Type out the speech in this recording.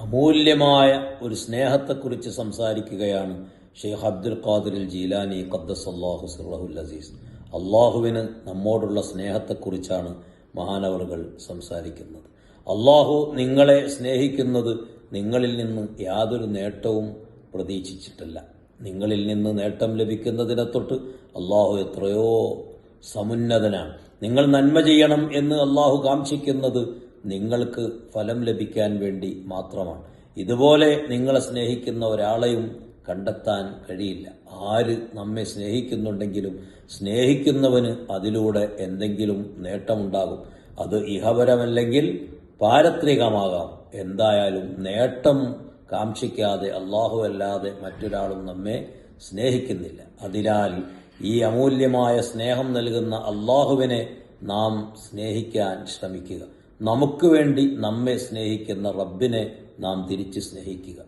അമൂല്യമായ ഒരു സ്നേഹത്തെക്കുറിച്ച് സംസാരിക്കുകയാണ് ഷെയ്ഖ് അബ്ദുൽ ഖാദിർ ജീലാനി ഖദ്ദസ് അള്ളാഹു സിറഹുൽ അസീസ്. അള്ളാഹുവിന് നമ്മോടുള്ള സ്നേഹത്തെക്കുറിച്ചാണ് മഹാനവറുകൾ സംസാരിക്കുന്നത്. അള്ളാഹു നിങ്ങളെ സ്നേഹിക്കുന്നത് നിങ്ങളിൽ നിന്ന് യാതൊരു നേട്ടവും പ്രതീക്ഷിച്ചിട്ടില്ല. നിങ്ങളിൽ നിന്ന് നേട്ടം ലഭിക്കുന്നതിനെ തൊട്ട് അള്ളാഹു എത്രയോ സമുന്നതനാണ്. നിങ്ങൾ നന്മ ചെയ്യണം എന്ന് അള്ളാഹു കാക്ഷിക്കുന്നത് നിങ്ങൾക്ക് ഫലം ലഭിക്കാൻ വേണ്ടി മാത്രമാണ്. ഇതുപോലെ നിങ്ങളെ സ്നേഹിക്കുന്ന ഒരാളെയും കണ്ടെത്താൻ കഴിയില്ല. ആര് നമ്മെ സ്നേഹിക്കുന്നുണ്ടെങ്കിലും സ്നേഹിക്കുന്നവന് അതിലൂടെ എന്തെങ്കിലും നേട്ടമുണ്ടാകും. അത് ഇഹപരമല്ലെങ്കിൽ പാരത്രികമാകാം. എന്തായാലും നേട്ടം കാക്ഷിക്കാതെ അള്ളാഹു അല്ലാതെ മറ്റൊരാളും നമ്മെ സ്നേഹിക്കുന്നില്ല. അതിനാൽ ഈ അമൂല്യമായ സ്നേഹം നൽകുന്ന അള്ളാഹുവിനെ നാം സ്നേഹിക്കാൻ ശ്രമിക്കുക. നമുക്ക് വേണ്ടി നമ്മെ സ്നേഹിക്കുന്ന റബ്ബിനെ നാം തിരിച്ച് സ്നേഹിക്കുക.